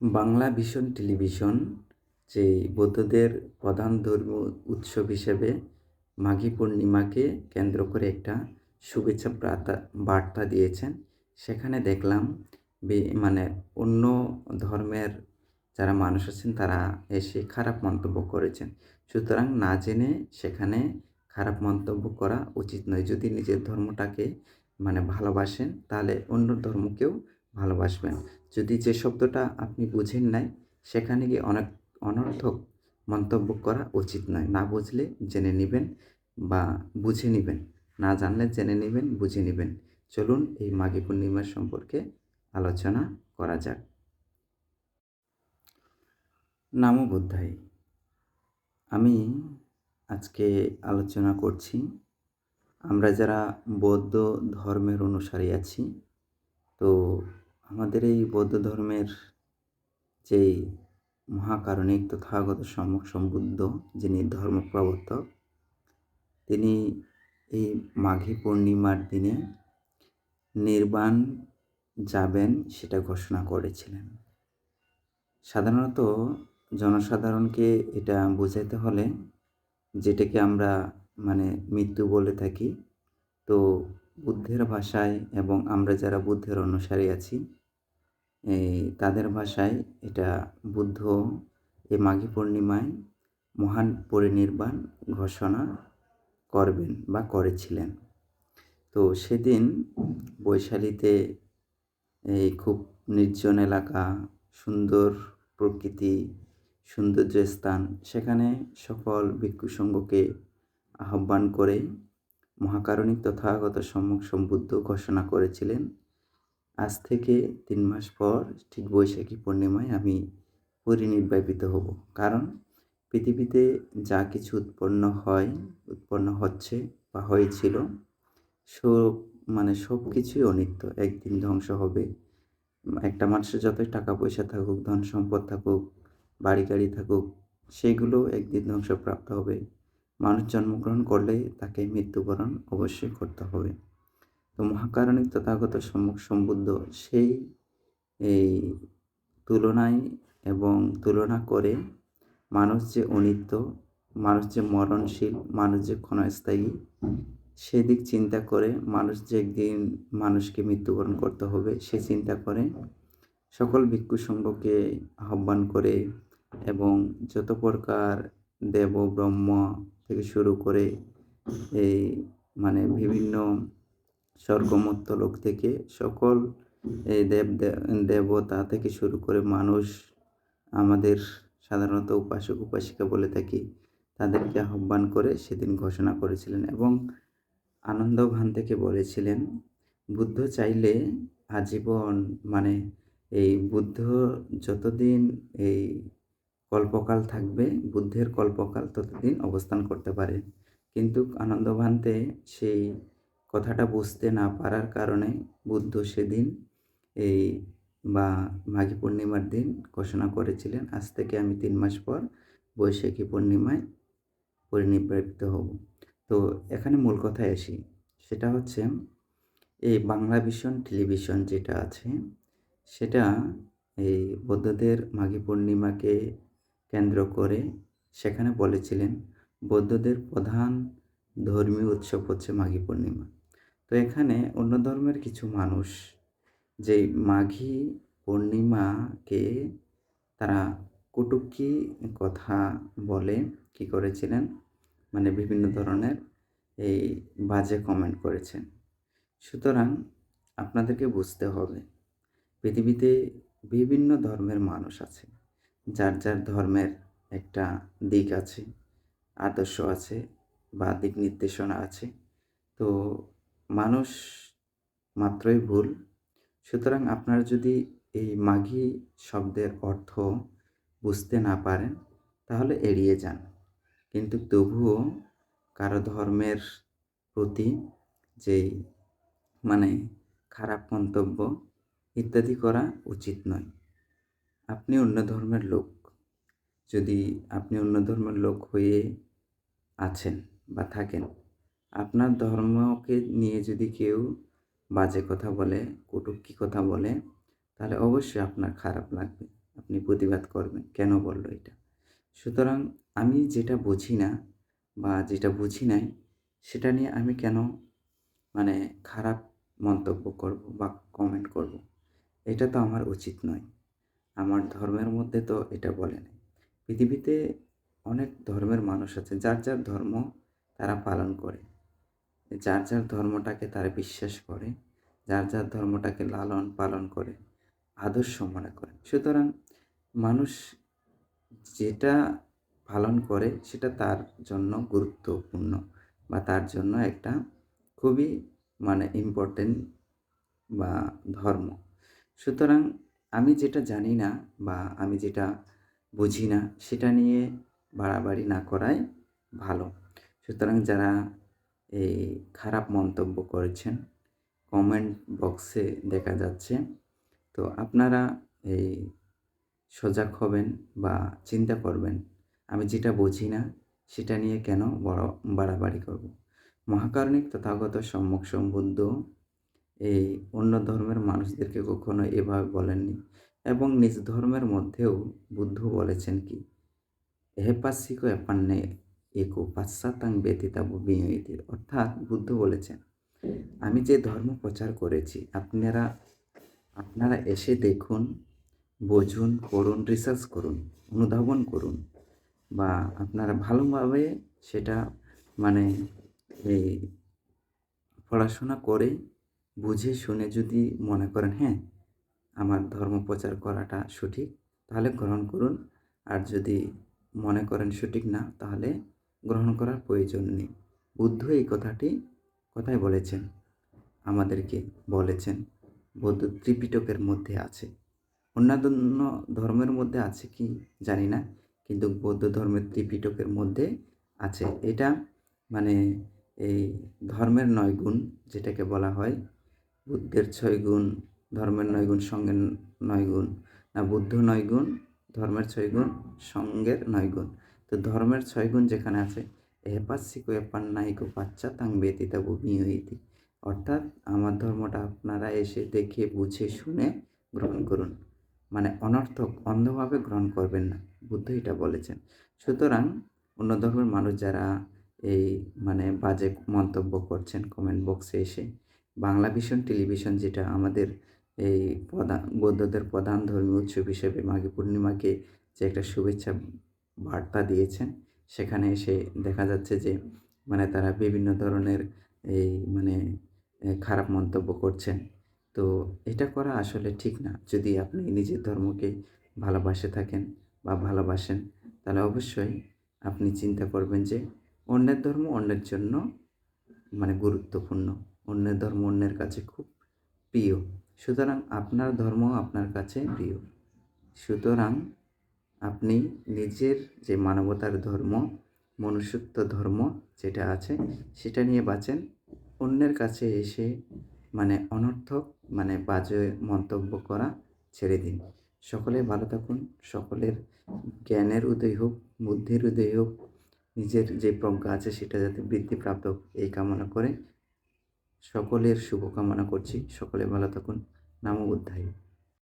Bangla vision television, যে বৌদ্ধদের প্রধান ধর্মীয় উৎসব হিসেবে মাঘী পূর্ণিমাকে কেন্দ্র করে একটা শুভেচ্ছা বার্তা বার্তা দিয়েছেন। সেখানে দেখলাম মানে অন্য ধর্মের যারা মানুষ আছেন তারা এসে খারাপ মন্তব্য করেছেন। সুতরাং না জেনে সেখানে খারাপ মন্তব্য করা উচিত নয়। যদি নিজের ধর্মটাকে মানে ভালোবাসেন, তাহলে অন্য ধর্মকেও ভালোবাসবেন। যদি যে শব্দটা আপনি বুঝেন নাই, সেখানে গিয়ে অনেক অনর্থক মন্তব্য করা উচিত নয়। না বুঝলে জেনে নেবেন বা বুঝে নেবেন। না জানলে জেনে নেবেন, বুঝে নেবেন। চলুন এই মাঘী পূর্ণিমা সম্পর্কে আলোচনা করা যাক। নামো বুদ্ধাই আমি আজকে আলোচনা করছি, আমরা যারা বৌদ্ধ ধর্মের অনুসারী আছি, তো আমাদের এই বৌদ্ধ ধর্মের যেই মহাকারণিক তথাগত সম্যক সম্বুদ্ধ যিনি ধর্ম প্রবর্তক, তিনি এই মাঘী পূর্ণিমার দিনে নির্বাণ যাবেন সেটা ঘোষণা করেছিলেন। সাধারণত জনসাধারণকে এটা বোঝাতে হলে যেটাকে আমরা মানে মৃত্যু বলে থাকি, তো বুদ্ধের ভাষায় এবং আমরা যারা বুদ্ধের অনুসারী আছি, এই তাদের ভাষায় এটা বুদ্ধ এই মাঘী পূর্ণিমায় মহান পরিনির্বাণ ঘোষণা করবেন বা করেছিলেন। তো সেদিন বৈশালীতে এই খুব নির্জন এলাকা, সুন্দর প্রকৃতি সৌন্দর্য স্থান সেখানে সকল ভিক্ষু সংঘকে আহ্বান করে মহাকারণিক তথাগত সম্মুখ সম্বুদ্ধ ঘোষণা করেছিলেন। আজ থেকে তিন মাস পর ঠিক বৈশাখী পূর্ণিমায় আমি পরিনির্বাপিত হব। কারণ পৃথিবীতে যা কিছু উৎপন্ন হয়, উৎপন্ন হচ্ছে বা হয়েছিল, সব মানে সব কিছুই অনিত্য। একদিন ধ্বংস হবে। একটা মানুষের যতই টাকা পয়সা থাকুক, ধন সম্পদ থাকুক, বাড়ি গাড়ি থাকুক, সেগুলো একদিন ধ্বংসপ্রাপ্ত হবে। মানুষ জন্মগ্রহণ করলে তাকে মৃত্যুবরণ অবশ্যই করতে হবে। তো মহাকারণিক তথাগত সম্মুখ সম্বুদ্ধ সেই, এই তুলনায় এবং তুলনা করে মানুষ যে অনিত্য, মানুষ যে মরণশীল, মানুষ যে ক্ষণস্থায়ী, সেদিক চিন্তা করে মানুষ যে একদিন মানুষকে মৃত্যুবরণ করতে হবে, সে চিন্তা করে সকল ভিক্ষু সংঘকে আহ্বান করে এবং যত প্রকার দেব, ব্রহ্ম শুরু করে এই মানে বিভিন্ন স্বর্গমত্ত লোক থেকে সকল এই দেব দেবতা থেকে শুরু করে মানুষ আমাদের সাধারণত উপাসক, উপাসিকা বলে থাকি, তাদেরকে আহ্বান করে সেদিন ঘোষণা করেছিলেন এবং আনন্দভান থেকে বলেছিলেন, বুদ্ধ চাইলে আজীবন মানে এই বুদ্ধ যতদিন এই কল্পকাল থাকবে, বুদ্ধের কল্পকাল ততদিন অবস্থান করতে পারে। কিন্তু আনন্দভান্তে সেই কথাটা বুঝতে না পারার কারণে বুদ্ধ সেদিন এই বা মাঘী পূর্ণিমার দিন ঘোষণা করেছিলেন, আজ থেকে আমি তিন মাস পর বৈশাখী পূর্ণিমায় পরিনির্বাপিত হব। তো এখানে মূল কথায় আসি। সেটা হচ্ছে এই বাংলা ভিশন টেলিভিশন যেটা আছে, সেটা এই বৌদ্ধদের মাঘী পূর্ণিমাকে কেন্দ্র করে সেখানে বলেছিলেন, বৌদ্ধদের প্রধান ধর্মীয় উৎসব হচ্ছে মাঘী পূর্ণিমা। তো এখানে অন্য ধর্মের কিছু মানুষ যে মাঘী পূর্ণিমাকে তারা কটুকি কথা বলে কি করেছিলেন মানে বিভিন্ন ধরনের এই বাজে কমেন্ট করেছেন। সুতরাং আপনাদেরকে বুঝতে হবে, পৃথিবীতে বিভিন্ন ধর্মের মানুষ আছে। যার যার ধর্মের একটা দিক আছে, আদর্শ আছে বা দিক নির্দেশনা আছে। তো মানুষ মাত্রই ভুল। সুতরাং আপনারা যদি এই মাঘী শব্দের অর্থ বুঝতে না পারেন, তাহলে এড়িয়ে যান। কিন্তু তবুও কারও ধর্মের প্রতি যেই মানে খারাপ মন্তব্য ইত্যাদি করা উচিত নয়। আপনি অন্য ধর্মের লোক। যদি আপনি অন্য ধর্মের লোক হয়ে আছেন বা থাকেন, আপনার ধর্মকে নিয়ে যদি কেউ বাজে কথা বলে, কটূক্তি কথা বলে, তাহলে অবশ্যই আপনার খারাপ লাগবে। আপনি প্রতিবাদ করবেন। কেন বলল এটা? সুতরাং আমি যেটা বুঝি না বা যেটা বুঝি নাই, সেটা নিয়ে আমি কেন মানে খারাপ মন্তব্য করব বা কমেন্ট করব? এটা তো আমার উচিত নয়। আমার ধর্মের মধ্যে তো এটা বলে নাই। পৃথিবীতে অনেক ধর্মের মানুষ আছে, যার যার ধর্ম তারা পালন করে। যার যার ধর্মটাকে তারা বিশ্বাস করে, যার যার ধর্মটাকে লালন পালন করে, আদর্শ মনে করে। সুতরাং মানুষ যেটা পালন করে সেটা তার জন্য গুরুত্বপূর্ণ বা তার জন্য একটা খুবই মানে ইম্পর্টেন্ট বা ধর্ম। সুতরাং আমি যেটা জানি না বা আমি যেটা বুঝি না, সেটা নিয়ে বাড়াবাড়ি না করাই ভালো। সুতরাং যারা এই খারাপ মন্তব্য করেছেন কমেন্ট বক্সে দেখা যাচ্ছে। তো আপনারা এই সজাগ হবেন বা চিন্তা করবেন, আমি যেটা বুঝি না, সেটা নিয়ে কেন বড় বাড়াবাড়ি করব? মহাকারণিক তথাগত সম্মুখ সম্বুদ্ধ এই অন্য ধর্মের মানুষদেরকে কখনো এভাবে বলেননি এবং নিজ ধর্মের মধ্যেও বুদ্ধ বলেছেন কি এহেপাসিক এপান্নে একো পাশ্চাত্যাং ব্যতীতা বিয়ইতে অর্থাৎ বুদ্ধ বলেছেন, আমি যে ধর্ম প্রচার করেছি, আপনারা আপনারা এসে দেখুন, বুঝুন, করুন রিসার্চ করুন, অনুধাবন করুন বা আপনারা ভালোভাবে সেটা মানে এই পড়াশোনা করে বুঝে, শুনে যদি মনে করেন হ্যাঁ আমার ধর্ম প্রচার করাটা সঠিক, তাহলে গ্রহণ করুন। আর যদি মনে করেন সঠিক না, তাহলে গ্রহণ করার প্রয়োজন নেই। বুদ্ধ এই কথাটি কথাই বলেছেন, আমাদেরকে বলেছেন। বৌদ্ধ ত্রিপিটকের মধ্যে আছে। অন্যান্য ধর্মের মধ্যে আছে কি জানি না, কিন্তু বৌদ্ধ ধর্মের ত্রিপিটকের মধ্যে আছে। এটা মানে এই ধর্মের নয় গুণ, যেটাকে বলা হয় বুদ্ধের ছয় গুণ, ধর্মের নয় গুণ, সঙ্গের নয় গুণ। না, বুদ্ধ নয় গুণ, ধর্মের ছয় গুণ, সঙ্গের নয় গুণ। তো ধর্মের ছয় গুণ যেখানে আছে এপান নাইকো পাচ্চা তাং ব্যতীতা বিয়ইতি অর্থাৎ আমার ধর্মটা আপনারা এসে দেখে, বুঝে, শুনে গ্রহণ করুন। মানে অনর্থক, অন্ধভাবে গ্রহণ করবেন না। বুদ্ধ এটা বলেছেন। সুতরাং অন্য ধর্মের মানুষ যারা এই মানে বাজে মন্তব্য করছেন কমেন্ট বক্সে এসে বাংলা ভিশন টেলিভিশন যেটা আমাদের এই প্রধান, বৌদ্ধদের প্রধান ধর্মীয় উৎসব হিসেবে মাঘী পূর্ণিমাকে যে একটা শুভেচ্ছা বার্তা দিয়েছেন, সেখানে এসে দেখা যাচ্ছে যে মানে তারা বিভিন্ন ধরনের এই মানে খারাপ মন্তব্য করছেন। তো এটা করা আসলে ঠিক না। যদি আপনি নিজের ধর্মকে ভালোবাসে থাকেন বা ভালোবাসেন, তাহলে অবশ্যই আপনি চিন্তা করবেন যে, অন্যের ধর্ম অন্যের জন্য মানে গুরুত্বপূর্ণ। অন্যের ধর্ম অন্যের কাছে খুব প্রিয়। সুতরাং আপনার ধর্ম আপনার কাছে প্রিয়। সুতরাং আপনি নিজের যে মানবতার ধর্ম, মনুষ্যত্ব ধর্ম যেটা আছে, সেটা নিয়ে বাঁচেন। অন্যের কাছে এসে মানে অনর্থক মানে বাজে মন্তব্য করা ছেড়ে দিন। সকলে ভালো থাকুন, সকলের জ্ঞানের উদয় হোক, বুদ্ধির উদয় হোক, নিজের যে প্রজ্ঞা আছে সেটা যাতে বৃদ্ধিপ্রাপ্ত এই কামনা করে সকলের শুভকামনা করছি। সকলে ভালো থাকুন। নাম বুদ্ধায়।